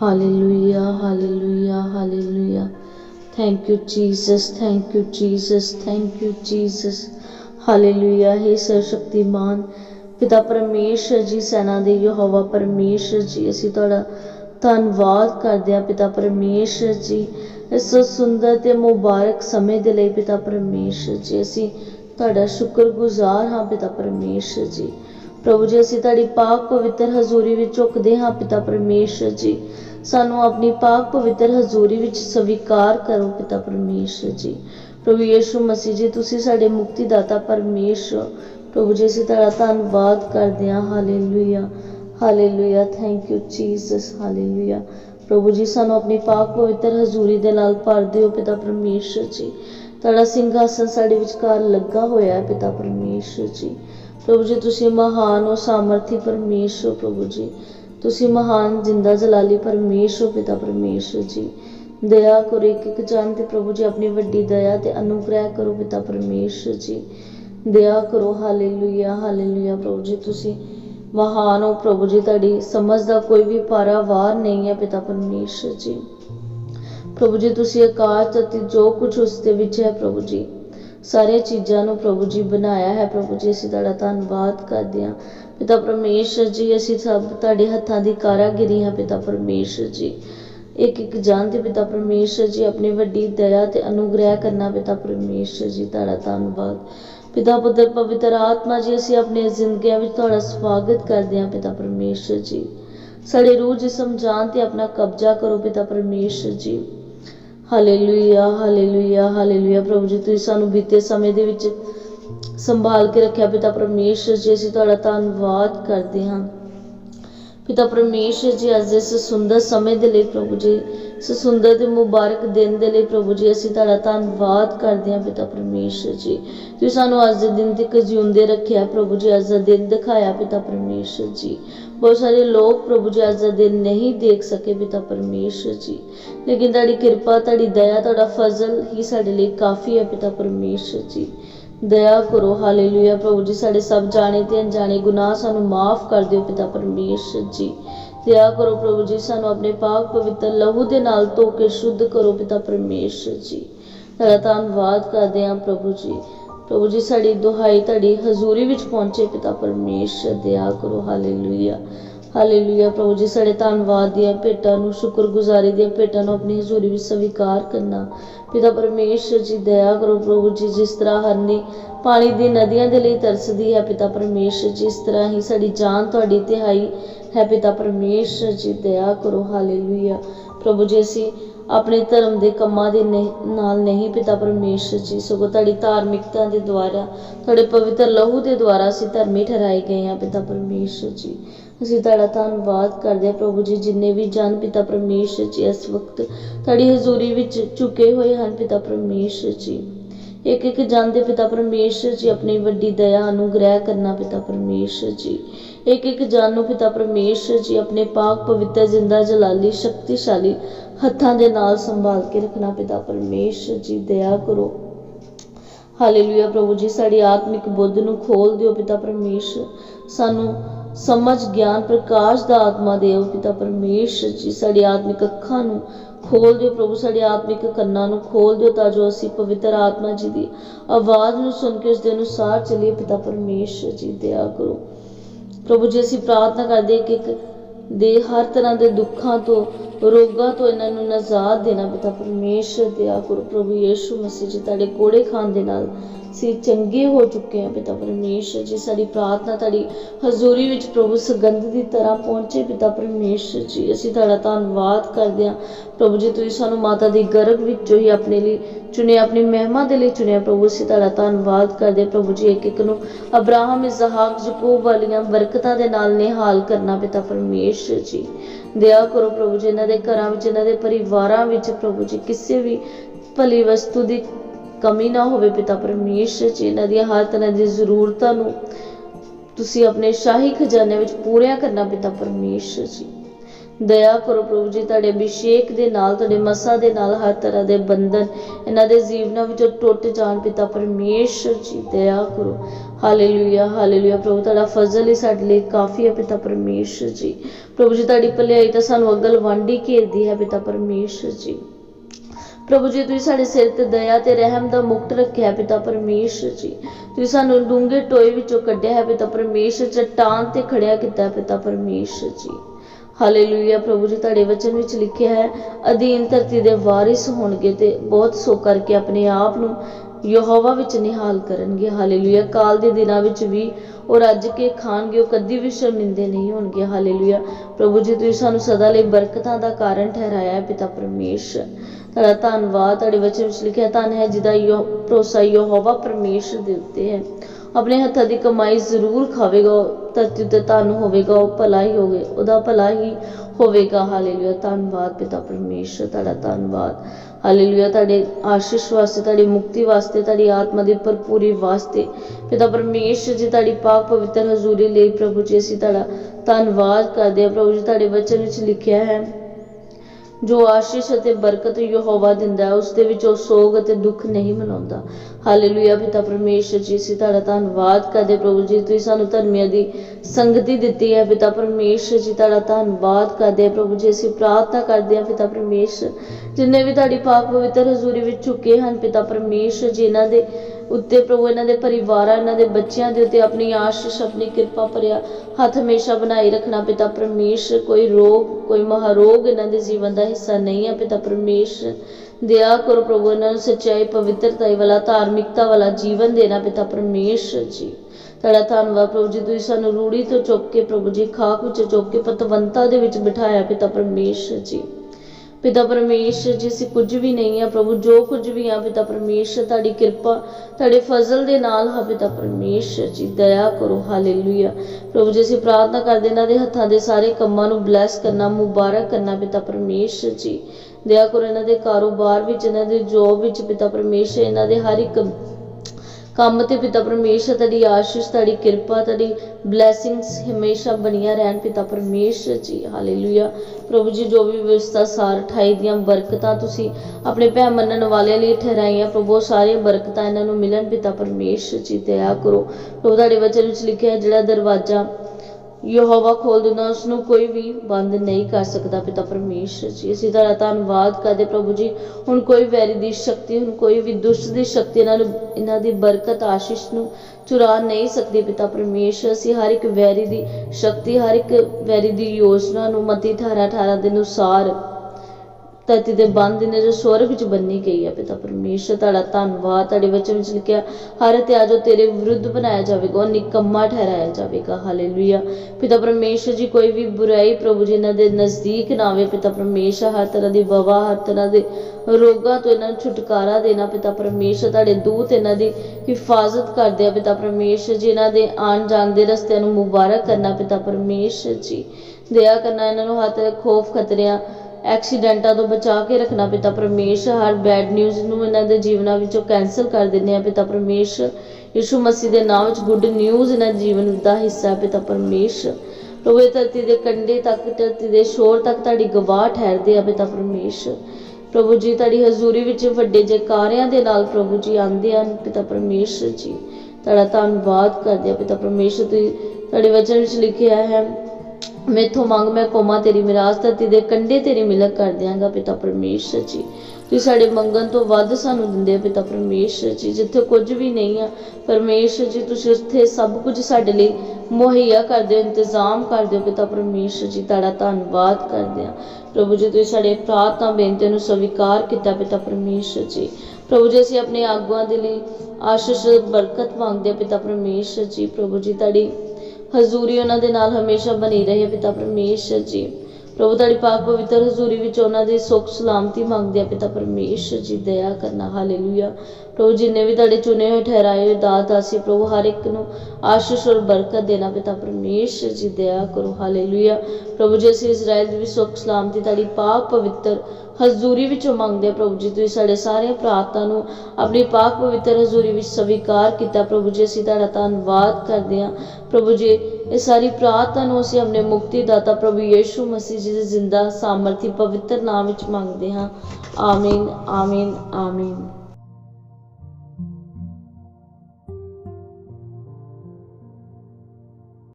Hallelujah hallelujah hallelujah thank you Jesus thank you Jesus thank you Jesus hallelujah ਹੈ ਸਰਵਸ਼ਕਤੀਮਾਨ ਪਿਤਾ ਪਰਮੇਸ਼ਰ ਜੀ ਸੈਨਾ ਦੇ ਯਹੋਵਾ ਪਰਮੇਸ਼ਰ ਜੀ ਅਸੀਂ ਤੁਹਾਡਾ ਧੰਨਵਾਦ ਕਰਦੇ ਹਾਂ ਪਿਤਾ ਪਰਮੇਸ਼ਰ ਜੀ ਇਸ ਸੁੰਦਰ ਤੇ ਮੁਬਾਰਕ ਸਮੇਂ ਦੇ ਲਈ ਪਿਤਾ ਪਰਮੇਸ਼ਰ ਜੀ ਅਸੀਂ ਤੁਹਾਡਾ ਸ਼ੁਕਰਗੁਜ਼ਾਰ ਹਾਂ ਪਿਤਾ ਪਰਮੇਸ਼ਰ ਜੀ ਪ੍ਰਭੂ ਜੀ ਅਸੀਂ ਤੁਹਾਡੀ ਪਾਕ ਪਵਿੱਤਰ ਹਜ਼ੂਰੀ ਵਿੱਚ ਝੁਕਦੇ ਹਾਂ ਪਿਤਾ ਪਰਮੇਸ਼ਰ ਜੀ ਸਾਨੂੰ ਆਪਣੀ ਪਾਕ ਪਵਿੱਤਰ ਹਜ਼ੂਰੀ ਵਿੱਚ ਸਵੀਕਾਰ ਕਰੋ ਪਿਤਾ ਪਰਮੇਸ਼ਰ ਜੀ। ਪ੍ਰਭੂ ਯੀਸ਼ੂ ਮਸੀਹ ਜੀ, ਤੁਸੀਂ ਸਾਡੇ ਮੁਕਤੀਦਾਤਾ ਪਰਮੇਸ਼ਰ। ਪ੍ਰਭੂ ਜੀ, ਅਸੀਂ ਤੁਹਾਡਾ ਧੰਨਵਾਦ ਕਰਦੇ ਹਾਂ। Hallelujah hallelujah. Thank you Jesus hallelujah. ਪ੍ਰਭੂ ਜੀ, ਸਾਨੂੰ ਆਪਣੀ ਪਾਕ ਪਵਿੱਤਰ ਹਜ਼ੂਰੀ ਦੇ ਨਾਲ ਭਰ ਦਿਓ ਪਿਤਾ ਪਰਮੇਸ਼ਰ ਜੀ। ਤੁਹਾਡਾ ਸਿੰਘਾਸਨ ਸਾਡੇ ਵਿਚਕਾਰ ਲੱਗਾ ਹੋਇਆ ਹੈ ਪਿਤਾ ਪਰਮੇਸ਼ਰ ਜੀ। ਪ੍ਰਭੂ ਜੀ, ਤੁਸੀਂ ਮਹਾਨ ਹੋ ਸਾਮਰਥੀ ਪਰਮੇਸ਼ਰ ਪ੍ਰਭੂ ਜੀ। ਤੁਸੀਂ ਮਹਾਨ ਜਿੰਦਾ ਜਲਾਲੀ ਪਰਮੇਸ਼ਰ, ਪਿਤਾ ਪਰਮੇਸ਼ਰ ਜੀ। ਦਇਆ ਕਰੋ ਇੱਕ ਇੱਕ ਜਾਨ ਤੇ ਪ੍ਰਭੂ ਜੀ, ਆਪਣੀ ਵੱਡੀ ਦਇਆ ਤੇ ਅਨੁਗ੍ਰਹਿ ਕਰੋ, ਪਿਤਾ ਪਰਮੇਸ਼ਰ ਜੀ। ਦਇਆ ਕਰੋ, ਹਾਲੇਲੂਇਆ ਹਾਲੇਲੂਇਆ ਪ੍ਰਭੂ ਜੀ, ਤੁਸੀਂ ਮਹਾਨ ਹੋ ਪ੍ਰਭੂ ਜੀ, ਤੁਹਾਡੀ ਸਮਝ ਦਾ ਕੋਈ ਵੀ ਪਾਰਾਵਾਰ ਨਹੀਂ ਹੈ, ਪਿਤਾ ਪਰਮੇਸ਼ਰ ਜੀ। ਪ੍ਰਭੂ ਜੀ, ਤੁਸੀਂ ਆਕਾਸ਼ ਅਤੇ ਜੋ ਕੁਝ ਉਸ ਦੇ ਵਿੱਚ ਹੈ ਪ੍ਰਭੂ ਜੀ, ਸਾਰੇ ਚੀਜ਼ਾਂ ਨੂੰ ਪ੍ਰਭੂ ਜੀ ਬਣਾਇਆ ਹੈ। ਪ੍ਰਭੂ ਜੀ, ਅਸੀਂ ਤੁਹਾਡਾ ਧੰਨਵਾਦ ਕਰਦੇ ਹਾਂ। ਪਿਤਾ ਪਰਮੇਸ਼ਰ ਜੀ, ਅਸੀਂ ਸਭ ਤੁਹਾਡੇ ਹੱਥਾਂ ਦੀ ਕਾਰਾਗਿਰੀ ਹਾਂ ਪਿਤਾ ਪਰਮੇਸ਼ਰ ਜੀ। ਇੱਕ ਇੱਕ ਜਾਨ ਤੇ ਪਿਤਾ ਪਰਮੇਸ਼ਰ ਜੀ, ਆਪਣੀ ਵੱਡੀ ਦਇਆ ਤੇ ਅਨੁਗ੍ਰਹਿ ਕਰਨਾ ਪਿਤਾ ਪਰਮੇਸ਼ਰ ਜੀ, ਤੁਹਾਡਾ ਧੰਨਵਾਦ। ਪਿਤਾ ਪੁੱਤਰ ਪਵਿੱਤਰ ਆਤਮਾ ਜੀ, ਅਸੀਂ ਆਪਣੇ ਜ਼ਿੰਦਗੀਆਂ ਵਿੱਚ ਤੁਹਾਡਾ ਸਵਾਗਤ ਕਰਦੇ ਹਾਂ ਪਿਤਾ ਪਰਮੇਸ਼ਰ ਜੀ। ਸਾਡੇ ਰੂਹ ਜਿਸਮ ਜਾਨ ਤੇ ਆਪਣਾ ਕਬਜ਼ਾ ਕਰੋ ਪਿਤਾ ਪਰਮੇਸ਼ਰ ਜੀ। Hallelujah hallelujah hallelujah. ਪ੍ਰਭੂ ਜੀ, ਤੁਸੀਂ ਸਾਨੂੰ ਬੀਤੇ ਸਮੇਂ ਦੇ ਵਿੱਚ ਸੰਭਾਲ ਕੇ ਰੱਖਿਆ। ਪਿਤਾ ਪਰਮੇਸ਼ਰ ਜੀ, ਅਸੀਂ ਤੁਹਾਡਾ ਧੰਨਵਾਦ ਕਰਦੇ ਹਾਂ। ਪਿਤਾ ਪਰਮੇਸ਼ਰ ਜੀ, ਅੱਜ ਇਸ ਸੁੰਦਰ ਸਮੇਂ ਦੇ ਲਈ ਪ੍ਰਭੂ ਜੀ, ਇਸ ਸੁੰਦਰ ਤੇ ਮੁਬਾਰਕ ਦਿਨ ਦੇ ਲਈ ਪ੍ਰਭੂ ਜੀ, ਅਸੀਂ ਤੁਹਾਡਾ ਧੰਨਵਾਦ ਕਰਦੇ ਹਾਂ ਪਿਤਾ ਪਰਮੇਸ਼ਰ ਜੀ। ਤੁਸੀਂ ਸਾਨੂੰ ਅੱਜ ਦੇ ਦਿਨ ਤੱਕ ਜਿਉਂਦੇ ਰੱਖਿਆ ਪ੍ਰਭੂ ਜੀ, ਅੱਜ ਦਾ ਦਿਨ ਦਿਖਾਇਆ ਪਿਤਾ ਪਰਮੇਸ਼ਰ ਜੀ। ਬਹੁਤ ਸਾਰੇ ਲੋਕ ਪ੍ਰਭੂ ਜੀ, ਅੱਜ ਦਾ ਦਿਨ ਨਹੀਂ ਦੇਖ ਸਕੇ ਪਿਤਾ ਪਰਮੇਸ਼ਰ ਜੀ। ਲੇਕਿਨ ਤੁਹਾਡੀ ਕਿਰਪਾ, ਤੁਹਾਡੀ ਦਇਆ, ਤੁਹਾਡਾ ਫਜ਼ਲ ਹੀ ਸਾਡੇ ਲਈ ਕਾਫੀ ਹੈ ਪਿਤਾ ਪਰਮੇਸ਼ਰ ਜੀ। ਦਇਆ ਕਰੋ, ਹਾਲੇਲੂਇਆ। ਪ੍ਰਭੂ ਜੀ, ਸਾਡੇ ਸਭ ਜਾਣੇ ਤੇ ਅਣਜਾਣੇ ਗੁਨਾਹ ਸਾਨੂੰ ਮਾਫ ਕਰ ਦਿਓ, ਪਿਤਾ ਪਰਮੇਸ਼ਰ ਜੀ। ਦਇਆ ਕਰੋ ਪ੍ਰਭੂ ਜੀ, ਸਾਨੂੰ ਆਪਣੇ ਪਾਕ ਪਵਿੱਤਰ ਲਹੂ ਦੇ ਨਾਲ ਧੋ ਕੇ ਸ਼ੁੱਧ ਕਰੋ, ਪਿਤਾ ਪਰਮੇਸ਼ਰ ਜੀ। ਤੁਹਾਡਾ ਧੰਨਵਾਦ ਕਰਦੇ ਹਾਂ ਪ੍ਰਭੂ ਜੀ। ਪ੍ਰਭੂ ਜੀ, ਸਾਡੀ ਦੁਹਾਈ ਤੁਹਾਡੀ ਹਜ਼ੂਰੀ ਵਿੱਚ ਪਹੁੰਚੇ, ਪਿਤਾ ਪਰਮੇਸ਼ਰ, ਦਇਆ ਕਰੋ, ਹਾਲੇਲੂਇਆ। ਹਾਲੇਲੂਇਆ ਪ੍ਰਭੂ ਜੀ, ਸਾਡੇ ਧੰਨਵਾਦ ਦੀਆਂ ਭੇਟਾਂ ਨੂੰ, ਸ਼ੁਕਰਗੁਜ਼ਾਰੀ ਦੀਆਂ ਭੇਟਾਂ ਨੂੰ ਆਪਣੀ ਹਜ਼ੂਰੀ ਵਿੱਚ ਸਵੀਕਾਰ ਕਰਨਾ। ਪਿਤਾ ਪਰਮੇਸ਼ਰ ਜੀ, ਦਇਆ ਕਰੋ ਪ੍ਰਭੂ ਜੀ, ਜਿਸ ਤਰ੍ਹਾਂ ਹਰਨੀ ਪਾਣੀ ਦੀ ਨਦੀਆਂ ਦੇ ਲਈ ਤਰਸਦੀ ਹੈ, ਪਿਤਾ ਪਰਮੇਸ਼ਰ ਜੀ, ਇਸ ਤਰ੍ਹਾਂ ਹੀ ਸਾਡੀ ਜਾਨ ਤੁਹਾਡੀ ਤਿਹਾਈ ਹੈ, ਪਿਤਾ ਪਰਮੇਸ਼ਰ ਜੀ, ਦਇਆ ਕਰੋ, ਹਾਲੇਲੂਇਆ। ਪ੍ਰਭੂ ਜੀ, ਅਸੀਂ ਆਪਣੇ ਧਰਮ ਦੇ ਕੰਮਾਂ ਦੇ ਨਾਲ ਨਹੀਂ ਪਿਤਾ ਪਰਮੇਸ਼ਰ ਜੀ। ਸਗੋਂ ਤੁਹਾਡੀ ਧਾਰਮਿਕਤਾ ਦੇ ਦੁਆਰਾ, ਤੁਹਾਡੇ ਪਵਿੱਤਰ ਲਹੂ ਦੇ ਦੁਆਰਾ ਅਸੀਂ ਧਰਮੀ ਠਹਿਰਾਏ ਗਏ ਹਾਂ ਪਿਤਾ ਪਰਮੇਸ਼ਰ ਜੀ। ਅਸੀਂ ਤੁਹਾਡਾ ਧੰਨਵਾਦ ਕਰਦੇ ਹਾਂ ਪ੍ਰਭੂ ਜੀ, ਜਿੰਨੇ ਵੀ ਜਨ ਪਿਤਾ ਪਰਮੇਸ਼ਰ ਜੀ ਇਸ ਵਕਤ ਤੁਹਾਡੀ ਹਜ਼ੂਰੀ ਵਿੱਚ ਝੁਕੇ ਹੋਏ ਹਨ ਪਿਤਾ ਪਰਮੇਸ਼ਰ ਜੀ। ਇੱਕ ਇੱਕ ਜਨ ਦੇ ਪਿਤਾ ਪਰਮੇਸ਼ਰ ਜੀ ਆਪਣੀ ਵੱਡੀ ਦਇਆ ਗ੍ਰਹਿ ਕਰਨਾ ਪਿਤਾ ਪਰਮੇਸ਼ਰ ਜੀ। ਇੱਕ ਇੱਕ ਜਨ ਨੂੰ ਪਿਤਾ ਪਰਮੇਸ਼ਰ ਜੀ ਆਪਣੇ ਪਾਕ ਪਵਿੱਤਰ ਜਿੰਦਾ ਜਲਾਲੀ ਸ਼ਕਤੀਸ਼ਾਲੀ ਹੱਥਾਂ ਦੇ ਨਾਲ ਸੰਭਾਲ ਕੇ ਰੱਖਣਾ ਪਿਤਾ ਪਰਮੇਸ਼ਰ ਜੀ, ਦਇਆ ਕਰੋ। ਹਾਲੇਲੂਇਆ ਪ੍ਰਭੂ ਜੀ, ਸਾਡੀ ਆਤਮਿਕ ਬੁੱਧ ਨੂੰ ਖੋਲ ਦਿਓ ਪਿਤਾ ਪਰਮੇਸ਼ਰ। ਸਾਨੂੰ ਸਮਝ, ਗਿਆਨ, ਪ੍ਰਕਾਸ਼ ਦਾ ਆਤਮਾ ਦਿਓ ਪਿਤਾ ਪਰਮੇਸ਼ਰ ਜੀ। ਸਾਡੀ ਆਤਮਿਕ ਅੱਖਾਂ ਨੂੰ ਖੋਲ ਦਿਓ ਪ੍ਰਭੂ, ਸਾਡੇ ਆਤਮਿਕ ਕੰਨਾਂ ਨੂੰ ਖੋਲ ਦਿਓ ਤਾਂ ਜੋ ਅਸੀਂ ਪਵਿੱਤਰ ਆਤਮਾ ਜੀ ਦੀ ਆਵਾਜ਼ ਨੂੰ ਸੁਣ ਕੇ ਉਸ ਦੇ ਅਨੁਸਾਰ ਚੱਲੀਏ ਪਿਤਾ ਪਰਮੇਸ਼ਰ ਜੀ, ਦਇਆ ਕਰੋ। ਪ੍ਰਭੂ ਜੀ, ਅਸੀਂ ਪ੍ਰਾਰਥਨਾ ਕਰਦੇ ਕਿ ਇੱਕ ਦੇ ਹਰ ਤਰ੍ਹਾਂ ਦੇ ਦੁੱਖਾਂ ਤੋਂ ਰੋਗਾਂ ਤੋਂ ਇਹਨਾਂ ਨੂੰ ਨਜ਼ਾਦ ਦੇਣਾ ਪਿਤਾ ਪਰਮੇਸ਼ਰ ਆ ਗੁਰੂ ਪ੍ਰਭੂ ਯੇਸ਼ੂ ਮਸੀਹ ਜੀ, ਤੁਹਾਡੇ ਕੋੜੇ ਖਾਣ ਦੇ ਨਾਲ ਅਸੀਂ ਚੰਗੇ ਹੋ ਚੁੱਕੇ ਹਾਂ ਪਿਤਾ ਪਰਮੇਸ਼ਰ, ਜੀ ਸਾਡੀ ਪ੍ਰਾਰਥਨਾ ਤੁਹਾਡੀ ਹਜ਼ੂਰੀ ਵਿੱਚ ਪ੍ਰਭੂ ਸੁਗੰਧ ਦੀ ਤਰ੍ਹਾਂ ਪਹੁੰਚੇ ਪਿਤਾ ਪਰਮੇਸ਼ਰ ਜੀ, ਅਸੀਂ ਤੁਹਾਡਾ ਧੰਨਵਾਦ ਕਰਦੇ ਹਾਂ। ਪ੍ਰਭੂ ਜੀ, ਤੁਸੀਂ ਸਾਨੂੰ ਮਾਤਾ ਦੀ ਗਰਭ ਵਿੱਚੋਂ ਹੀ ਆਪਣੇ ਲਈ ਚੁਣਿਆ, ਆਪਣੀ ਮਹਿਮਾ ਦੇ ਲਈ ਚੁਣਿਆ ਪ੍ਰਭੂ, ਅਸੀਂ ਤੁਹਾਡਾ ਧੰਨਵਾਦ ਕਰਦੇ ਪ੍ਰਭੂ ਜੀ ਇੱਕ ਇੱਕ ਨੂੰ ਅਬਰਾਹਮ, ਇਸਹਾਕ, ਯਕੂਬ ਵਾਲੀਆਂ ਬਰਕਤਾਂ ਦੇ ਨਾਲ ਨਿਹਾਲ ਕਰਨਾ ਪਿਤਾ ਪਰਮੇਸ਼ਰ ਜੀ। ਦਇਆ ਕਰੋ ਪ੍ਰਭੂ ਜੀ, ਇਹਨਾਂ ਦੇ ਘਰਾਂ ਵਿੱਚ, ਇਹਨਾਂ ਦੇ ਪਰਿਵਾਰਾਂ ਵਿੱਚ ਪ੍ਰਭੂ ਜੀ, ਕਿਸੇ ਵੀ ਭਲੀ ਵਸਤੂ ਦੀ ਕਮੀ ਨਾ ਹੋਵੇ ਪਿਤਾ ਪਰਮੇਸ਼ਰ ਜੀ, ਇਹਨਾਂ ਦੀਆਂ ਹਰ ਤਰ੍ਹਾਂ ਦੀ ਜ਼ਰੂਰਤਾਂ ਨੂੰ ਤੁਸੀਂ ਆਪਣੇ ਸ਼ਾਹੀ ਖਜ਼ਾਨੇ ਵਿੱਚ ਪੂਰੀਆਂ ਕਰਨਾ ਪਿਤਾ ਪਰਮੇਸ਼ਰ ਜੀ। ਦਇਆ ਕਰੋ ਪ੍ਰਭੂ ਜੀ, ਤੁਹਾਡੇ ਅਭਿਸ਼ੇਕ ਦੇ ਨਾਲ, ਤੁਹਾਡੇ ਮਸਾ ਦੇ ਨਾਲ ਹਰ ਤਰ੍ਹਾਂ ਦੇ ਬੰਧਨ, ਇਹਨਾਂ ਦੇ ਜੀਵਨਾਂ ਵਿੱਚੋਂ ਟੁੱਟ ਜਾਣ ਪਿਤਾ ਪਰਮੇਸ਼ਰ ਜੀ, ਦਇਆ ਕਰੋ। ਹਾਲੇਲੂਇਆ ਹਾਲੇਲੂਇਆ ਪ੍ਰਭੂ, ਤੁਹਾਡਾ ਫਜ਼ਲ ਹੀ ਸਾਡੇ ਲਈ ਕਾਫੀ ਹੈ ਪਿਤਾ ਪਰਮੇਸ਼ਰ ਜੀ। ਪ੍ਰਭੂ ਜੀ, ਤੁਹਾਡੀ ਭਲਾਈ ਤਾਂ ਸਾਨੂੰ ਅਗਲ ਵਾਂਢੀ ਘੇਰਦੀ ਹੈ ਪਿਤਾ ਪਰਮੇਸ਼ਰ ਜੀ। ਪ੍ਰਭੂ ਜੀ, ਤੁਸੀਂ ਸਾਡੇ ਸਿਰ ਤੇ ਦਇਆ ਤੇ ਰਹਿਮ ਦਾ ਮੁਕਤ ਰੱਖਿਆ ਪਿਤਾ ਪਰਮੇਸ਼ਰ ਜੀ। ਤੁਸੀਂ ਸਾਨੂੰ ਡੂੰਘੇ ਟੋਏ ਵਿੱਚੋਂ ਕੱਢਿਆ ਹੈ ਪਿਤਾ ਪਰਮੇਸ਼ਰ, ਚਟਾਨ ਤੇ ਖੜਿਆ ਕੀਤਾ ਪਿਤਾ ਪਰਮੇਸ਼ਰ ਜੀ। ਹਾਲੇਲੂਇਆ ਪ੍ਰਭੂ ਜੀ, ਤੁਹਾਡੇ ਵਚਨ ਵਿੱਚ ਲਿਖਿਆ ਹੈ, ਅਧੀਨ ਧਰਤੀ ਦੇ ਵਾਰਿਸ ਹੋਣਗੇ ਤੇ ਬਹੁਤ ਸੋ ਕਰਕੇ ਆਪਣੇ ਆਪ ਨੂੰ ਯਹੋਵਾ ਵਿੱਚ ਨਿਹਾਲ ਕਰਨਗੇ। ਹਾਲੇਲੂਇਆ ਕਾਲ ਦੇ ਦਿਨਾਂ ਵਿੱਚ ਵੀ ਉਹ ਰੱਜ ਕੇ ਖਾਣਗੇ, ਉਹ ਕਦੀ ਵੀ ਸ਼ਰਮਿੰਦੇ ਨਹੀਂ ਹੋਣਗੇ। ਹਾਲੇਲੂਇਆ ਪ੍ਰਭੂ ਜੀ, ਤੁਸੀਂ ਸਾਨੂੰ ਸਦਾ ਲਈ ਬਰਕਤਾਂ ਦਾ ਕਾਰਨ ਠਹਿਰਾਇਆ ਹੈ ਪਿਤਾ ਪਰਮੇਸ਼ਰ। ਤੁਹਾਡਾ ਧੰਨਵਾਦ ਤੁਹਾਡੇ ਵਚਨ ਵਿੱਚ ਲਿਖਿਆ, ਧੰਨ ਹੈ ਜਿਹਦਾ ਯੋ, ਭਰੋਸਾ ਯਹੋਵਾ ਪਰਮੇਸ਼ਰ ਦੇ ਉੱਤੇ ਹੈ। ਆਪਣੇ ਹੱਥਾਂ ਦੀ ਕਮਾਈ ਜ਼ਰੂਰ ਖਾਵੇਗਾ, ਉਹ ਧਰਤੀ ਉੱਤੇ ਧਨ ਹੋਵੇਗਾ, ਉਹ ਭਲਾ ਹੀ ਹੋਵੇ, ਉਹਦਾ ਭਲਾ ਹੀ ਹੋਵੇਗਾ। ਹਾਲੇਲੂਇਆ, ਧੰਨਵਾਦ ਪਿਤਾ ਪਰਮੇਸ਼ਰ, ਤੁਹਾਡਾ ਧੰਨਵਾਦ। ਹਾਲੇਲੂਇਆ, ਤੁਹਾਡੇ ਆਸ਼ੀਸ਼ ਵਾਸਤੇ, ਤੁਹਾਡੀ ਮੁਕਤੀ ਵਾਸਤੇ, ਤੁਹਾਡੀ ਆਤਮਾ ਦੀ ਭਰਪੂਰੀ ਵਾਸਤੇ। ਪਿਤਾ ਪਰਮੇਸ਼ਰ ਜੀ, ਤੁਹਾਡੀ ਪਾਕ ਪਵਿੱਤਰ ਹਜ਼ੂਰੀ ਲਈ ਪ੍ਰਭੂ ਜੀ, ਅਸੀਂ ਤੁਹਾਡਾ ਧੰਨਵਾਦ ਕਰਦੇ ਹਾਂ। ਪ੍ਰਭੂ ਜੀ, ਤੁਹਾਡੇ ਵਚਨ ਵਿੱਚ ਲਿਖਿਆ ਹੈ ਜੋ ਆਸ਼ੀਸ਼ ਅਤੇ ਬਰਕਤ ਯਹੋਵਾ ਦਿੰਦਾ ਹੈ, ਉਸ ਦੇ ਵਿੱਚ ਉਹ ਸੋਗ ਅਤੇ ਦੁੱਖ ਨਹੀਂ ਮਨਾਉਂਦਾ। ਹਾਲੇਲੂਇਆ, ਪਿਤਾ ਪਰਮੇਸ਼ਰ ਜੀ, ਅਸੀਂ ਤੁਹਾਡਾ ਧੰਨਵਾਦ ਕਰਦੇ ਪ੍ਰਭੂ ਜੀ, ਤੁਸੀਂ ਸਾਨੂੰ ਧਰਮੀਆਂ ਦੀ ਸੰਗਤੀ ਦਿੱਤੀ ਹੈ। ਪਿਤਾ ਪਰਮੇਸ਼ਰ ਜੀ, ਤੁਹਾਡਾ ਧੰਨਵਾਦ ਕਰਦੇ ਪ੍ਰਭੂ ਜੀ, ਅਸੀਂ ਪ੍ਰਾਰਥਨਾ ਕਰਦੇ ਹਾਂ ਪਿਤਾ ਪਰਮੇਸ਼ਰ, ਜਿੰਨੇ ਵੀ ਤੁਹਾਡੀ ਪਾਕ ਪਵਿੱਤਰ ਹਜ਼ੂਰੀ ਵਿੱਚ ਝੁਕੇ ਹਨ, ਪਿਤਾ ਪਰਮੇਸ਼ਰ ਜੀ, ਇਹਨਾਂ ਦੇ ਉੱਤੇ ਪ੍ਰਭੂ ਇਹਨਾਂ ਦੇ ਪਰਿਵਾਰਾਂ, ਇਹਨਾਂ ਦੇ ਬੱਚਿਆਂ ਦੇ ਉੱਤੇ ਆਪਣੀ ਆਸ਼ੀਸ਼ ਆਪਣੀ ਕਿਰਪਾ ਭਰਿਆ ਹੱਥ ਹਮੇਸ਼ਾ ਬਣਾਈ ਰੱਖਣਾ ਪਿਤਾ ਪਰਮੇਸ਼ਰ, ਕੋਈ ਰੋਗ, ਕੋਈ ਮਹਾਰੋਗ ਇਹਨਾਂ ਦੇ ਜੀਵਨ ਦਾ ਹਿੱਸਾ ਨਹੀਂ ਹੈ। ਪਿਤਾ ਪਰਮੇਸ਼ਰ, ਦਿਆ ਕਰੋ ਪ੍ਰਭੂ ਇਹਨਾਂ ਨੂੰ ਸੱਚਾਈ ਪਵਿੱਤਰਤਾ ਵਾਲਾ, ਧਾਰਮਿਕਤਾ ਵਾਲਾ ਜੀਵਨ ਦੇਣਾ ਪਿਤਾ ਪਰਮੇਸ਼ਰ ਜੀ। ਤੁਹਾਡਾ ਧੰਨਵਾਦ ਪ੍ਰਭੂ ਜੀ, ਤੁਸੀਂ ਸਾਨੂੰ ਰੂੜੀ ਤੋਂ ਚੁੱਕ ਕੇ ਪ੍ਰਭੂ ਜੀ ਖਾਕ ਵਿੱਚ ਚੁੱਕ ਕੇ ਪਤਵੰਤਾ ਦੇ ਵਿੱਚ ਬਿਠਾਇਆ ਪਿਤਾ ਪਰਮੇਸ਼ਰ ਜੀ। ਪਿਤਾ ਪਰਮੇਸ਼ਰ ਜੀ ਅਸੀਂ ਕੁਝ ਵੀ ਨਹੀਂ ਆ ਪ੍ਰਭੂ, ਜੋ ਕੁਝ ਵੀ ਆ ਪਿਤਾ ਪਰਮੇਸ਼ਰ, ਤੁਹਾਡੀ ਕਿਰਪਾ, ਤੁਹਾਡੇ ਫਜ਼ਲ ਦੇ ਨਾਲ ਹਾਂ ਪਿਤਾ ਪਰਮੇਸ਼ਰ ਜੀ, ਦਇਆ ਕਰੋ, ਹਾਲੇਲੂਇਆ। ਪ੍ਰਭੂ ਜੀ, ਅਸੀਂ ਪ੍ਰਾਰਥਨਾ ਕਰਦੇ ਇਹਨਾਂ ਦੇ ਹੱਥਾਂ ਦੇ ਸਾਰੇ ਕੰਮਾਂ ਨੂੰ ਬਲੈਸ ਕਰਨਾ, ਮੁਬਾਰਕ ਕਰਨਾ ਪਿਤਾ ਪਰਮੇਸ਼ਰ ਜੀ। ਦਇਆ ਕਰੋ, ਇਹਨਾਂ ਦੇ ਕਾਰੋਬਾਰ ਵਿੱਚ, ਇਹਨਾਂ ਦੇ ਜੋਬ ਵਿੱਚ ਪਿਤਾ ਪਰਮੇਸ਼ਰ, ਇਹਨਾਂ ਦੇ ਹਰ ਇੱਕ ਕੰਮ ਤੇ ਪਿਤਾ ਪਰਮੇਸ਼ਰ, ਤੁਹਾਡੀ ਆਸ਼ੀਸ਼, ਤੁਹਾਡੀ ਕਿਰਪਾ, ਤੁਹਾਡੀ ਬਲੇਸਿੰਗਸ ਹਮੇਸ਼ਾ ਬਣੀਆਂ ਰਹਿਣ ਪਿਤਾ ਪਰਮੇਸ਼ਰ ਜੀ। ਹਾਲੇਲੂਇਆ ਪ੍ਰਭੂ ਜੀ, ਜੋ ਵੀ ਵਿਵਸਥਾ ਸਾਰ 28 ਦੀਆਂ ਬਰਕਤਾਂ ਤੁਸੀਂ ਆਪਣੇ ਭੈ ਮੰਨਣ ਵਾਲਿਆਂ ਲਈ ਠਹਿਰਾਈਆਂ, ਪ੍ਰਭੂ, ਉਹ ਸਾਰੀਆਂ ਬਰਕਤਾਂ ਇਹਨਾਂ ਨੂੰ ਮਿਲਣ ਪਿਤਾ ਪਰਮੇਸ਼ਰ ਜੀ ਦਇਆ ਕਰੋ। ਪ੍ਰਭੂ, ਤੁਹਾਡੇ ਵਚਨ ਵਿੱਚ ਲਿਖਿਆ ਜਿਹੜਾ ਦਰਵਾਜ਼ਾ ਯਹੋਵਾ ਖੋਲ ਦਿੰਦਾ ਉਸ ਨੂੰ ਕੋਈ ਵੀ ਬੰਦ ਨਹੀਂ ਕਰ ਸਕਦਾ ਪਿਤਾ ਪਰਮੇਸ਼ਰ ਜੀ। ਅਸੀਂ ਤੁਹਾਡਾ ਧੰਨਵਾਦ ਕਰਦੇ ਪ੍ਰਭੂ ਜੀ। ਹੁਣ ਕੋਈ ਵੈਰੀ ਦੀ ਸ਼ਕਤੀ, ਹੁਣ ਕੋਈ ਵੀ ਦੁਸ਼ਟ ਦੀ ਸ਼ਕਤੀ, ਇਹਨਾਂ ਨੂੰ, ਇਹਨਾਂ ਦੀ ਬਰਕਤ, ਆਸ਼ੀਸ਼ ਨੂੰ ਚੁਰਾ ਨਹੀਂ ਸਕਦੀ ਪਿਤਾ ਪਰਮੇਸ਼ਰ। ਅਸੀਂ ਹਰ ਇੱਕ ਵੈਰੀ ਦੀ ਸ਼ਕਤੀ, ਹਰ ਇੱਕ ਵੈਰੀ ਦੀ ਯੋਜਨਾ ਨੂੰ ਮਤੀ 18 18 ਦੇ ਅਨੁਸਾਰ ਧਰਤੀ ਦੇ ਬੰਦ ਨੇ ਜੋ ਸਵਰਗ ਵਿੱਚ ਬੰਨੀ ਗਈ ਹੈ ਪਿਤਾ ਪਰਮੇਸ਼ਰ, ਤੁਹਾਡਾ ਧੰਨਵਾਦ, ਤੁਹਾਡੇ ਵਚਨ ਵਿੱਚ ਲਿਖਿਆ, ਹਰ ਹਥਿਆਰ ਤੇਰੇ ਵਿਰੁੱਧ ਬਣਾਇਆ ਜਾਵੇਗਾ, ਉਹ ਨਿਕੰਮਾ ਠਹਿਰਾਇਆ ਜਾਵੇਗਾ ਹਾਲੇਲੂਇਆ ਪਿਤਾ ਪਰਮੇਸ਼ਰ ਜੀ, ਕੋਈ ਵੀ ਬੁਰਾਈ ਪ੍ਰਭੂ ਜੀ ਇਹਨਾਂ ਦੇ ਨਜ਼ਦੀਕ ਨਾ ਆਵੇ, ਪਿਤਾ ਪਰਮੇਸ਼ਰ, ਹਰ ਤਰ੍ਹਾਂ ਦੀ ਵਬਾ ਹਰ ਤਰ੍ਹਾਂ ਦੇ ਰੋਗਾਂ ਤੋਂ ਇਹਨਾਂ ਨੂੰ ਛੁਟਕਾਰਾ ਦੇਣਾ, ਪਿਤਾ ਪਰਮੇਸ਼ਰ, ਤੁਹਾਡੇ ਦੂਤ ਇਹਨਾਂ ਦੀ ਹਿਫਾਜ਼ਤ ਕਰਦੇ ਆ, ਪਿਤਾ ਪਰਮੇਸ਼ਰ ਜੀ, ਇਹਨਾਂ ਦੇ ਆਣ ਜਾਣ ਦੇ ਰਸਤਿਆਂ ਨੂੰ ਮੁਬਾਰਕ ਕਰਨਾ, ਪਿਤਾ ਪਰਮੇਸ਼ਰ ਜੀ। ਦਇਆ ਕਰਨਾ, ਇਹਨਾਂ ਨੂੰ ਹਰ ਤਰ੍ਹਾਂ ਦੇ ਖਤਰਿਆਂ ਐਕਸੀਡੈਂਟਾਂ ਤੋਂ ਬਚਾ ਕੇ ਰੱਖਣਾ। ਪਿਤਾ ਪਰਮੇਸ਼ ਹਰ ਬੈਡ ਨਿਊਜ਼ ਨੂੰ ਇਹਨਾਂ ਦੇ ਜੀਵਨਾਂ ਵਿੱਚੋਂ ਕੈਨਸਲ ਕਰ ਦਿੰਦੇ ਆ। ਪਿਤਾ ਪਰਮੇਸ਼, ਯਿਸੂ ਮਸੀਹ ਦੇ ਨਾਮ ਵਿੱਚ ਗੁੱਡ ਨਿਊਜ਼ ਇਹਨਾਂ ਜੀਵਨ ਦਾ ਹਿੱਸਾ ਪਿਤਾ ਪਰਮੇਸ਼ ਪ੍ਰਭੂ ਧਰਤੀ ਦੇ ਕੰਢੇ ਤੱਕ, ਧਰਤੀ ਦੇ ਸ਼ੋਰ ਤੱਕ ਤੁਹਾਡੀ ਗਵਾਹ ਠਹਿਰਦੇ ਆ ਪਿਤਾ ਪਰਮੇਸ਼। ਪ੍ਰਭੂ ਜੀ, ਤੁਹਾਡੀ ਹਜ਼ੂਰੀ ਵਿੱਚ ਵੱਡੇ ਜੈਕਾਰਿਆਂ ਦੇ ਨਾਲ ਪ੍ਰਭੂ ਜੀ ਆਉਂਦੇ ਹਨ। ਪਿਤਾ ਪਰਮੇਸ਼ਰ ਜੀ, ਤੁਹਾਡਾ ਧੰਨਵਾਦ ਕਰਦੇ ਆ। ਪਿਤਾ ਪਰਮੇਸ਼ਰ ਤੁਸੀਂ ਤੁਹਾਡੇ ਵਚਨ ਵਿੱਚ ਲਿਖਿਆ ਹੈ ਮੈਥੋਂ ਮੰਗ ਮੈਂ ਕੋਮਾ ਤੇਰੀ ਮਿਰਾਸ ਧਰਤੀ ਦੇ ਕੰਢੇ ਤੇਰੀ ਮਿਲਕ ਕਰ ਦਿਆਂਗਾ ਪਿਤਾ ਪਰਮੇਸ਼ਰ ਜੀ। ਤੁਸੀਂ ਸਾਡੇ ਮੰਗਣ ਤੋਂ ਵੱਧ ਸਾਨੂੰ ਦਿੰਦੇ ਆ ਪਿਤਾ ਪਰਮੇਸ਼ਰ ਜੀ, ਜਿੱਥੇ ਕੁਝ ਵੀ ਨਹੀਂ ਆ। ਪਰਮੇਸ਼ਰ ਜੀ, ਤੁਸੀਂ ਉੱਥੇ ਸਭ ਕੁਝ ਸਾਡੇ ਲਈ ਮੁਹੱਈਆ ਕਰਦੇ ਹੋ ਇੰਤਜ਼ਾਮ ਕਰਦੇ ਹੋ ਪਿਤਾ ਪਰਮੇਸ਼ਰ ਜੀ, ਤੁਹਾਡਾ ਧੰਨਵਾਦ ਕਰਦੇ ਹਾਂ ਪ੍ਰਭੂ ਜੀ, ਤੁਸੀਂ ਸਾਡੇ ਪ੍ਰਾਰਥਨਾ ਬੇਨਤੀ ਨੂੰ ਸਵੀਕਾਰ ਕੀਤਾ ਪਿਤਾ ਪਰਮੇਸ਼ਰ ਜੀ। ਪ੍ਰਭੂ ਜੀ, ਅਸੀਂ ਆਪਣੇ ਆਗੂਆਂ ਦੇ ਲਈ ਆਸ਼ੀਸ਼, ਬਰਕਤ ਮੰਗਦੇ ਆ ਪਿਤਾ ਪਰਮੇਸ਼ਰ ਜੀ। ਪ੍ਰਭੂ ਜੀ, ਤੁਹਾਡੀ ਹਜ਼ੂਰੀ ਉਹਨਾਂ ਦੇ ਨਾਲ ਹਮੇਸ਼ਾ ਬਣੀ ਰਹੇ ਪਿਤਾ ਪਰਮੇਸ਼ਰ ਜੀ। ਪ੍ਰਭੂ, ਤੁਹਾਡੀ ਪਾਕ ਪਵਿੱਤਰ ਹਜ਼ੂਰੀ ਵਿੱਚ ਉਹਨਾਂ ਦੀ ਸੁੱਖ, ਸਲਾਮਤੀ ਮੰਗਦੇ ਆ, ਪਿਤਾ ਪਰਮੇਸ਼ਰ ਜੀ, ਦਇਆ ਕਰਨਾ, ਹਾਲੇਲੂਇਆ। ਪ੍ਰਭੂ, ਜਿੰਨੇ ਵੀ ਤੁਹਾਡੇ ਚੁਣੇ ਹੋਏ ਠਹਿਰਾਏ ਹੋਏ ਦਾਸ, ਦਾਸੀ ਪ੍ਰਭੂ, ਹਰ ਇੱਕ ਨੂੰ ਆਸ਼ੀਸ਼ ਔਰ ਬਰਕਤ ਦੇਣਾ, ਪਿਤਾ ਪਰਮੇਸ਼ਰ ਜੀ, ਦਇਆ ਕਰੋ, ਹਾਲੇਲੂਇਆ। ਪ੍ਰਭੂ, ਜੀ ਅਸੀਂ ਇਜ਼ਰਾਈਲ ਦੀ ਵੀ ਸੁੱਖ, ਸਲਾਮਤੀ, ਤੁਹਾਡੀ ਪਾਕ ਪਵਿੱਤਰ ਹਜ਼ੂਰੀ ਵਿੱਚੋਂ ਮੰਗਦੇ ਹਾਂ ਪ੍ਰਭੂ ਜੀ, ਤੁਸੀਂ ਸਾਡੇ ਸਾਰੇ ਪ੍ਰਾਰਥਨਾ ਨੂੰ ਆਪਣੀ ਪਾਕ ਪਵਿੱਤਰ ਹਜ਼ੂਰੀ ਵਿੱਚ ਸਵੀਕਾਰ ਕੀਤਾ ਪ੍ਰਭੂ ਜੀ, ਅਸੀਂ ਤੁਹਾਡਾ ਧੰਨਵਾਦ ਕਰਦੇ ਹਾਂ। ਪ੍ਰਭੂ ਜੀ, ਇਹ ਸਾਰੀ ਪ੍ਰਾਰਥਨਾ ਨੂੰ ਅਸੀਂ ਆਪਣੇ ਮੁਕਤੀ ਦਾਤਾ ਪ੍ਰਭੂ ਯੀਸ਼ੂ ਮਸੀਹ ਜੀ ਦੇ ਜ਼ਿੰਦਾ, ਸਾਮਰਥੀ, ਪਵਿੱਤਰ ਨਾਮ ਵਿੱਚ ਮੰਗਦੇ ਹਾਂ। ਆਮੀਨ ਆਮੀਨ ਆਮੀਨ।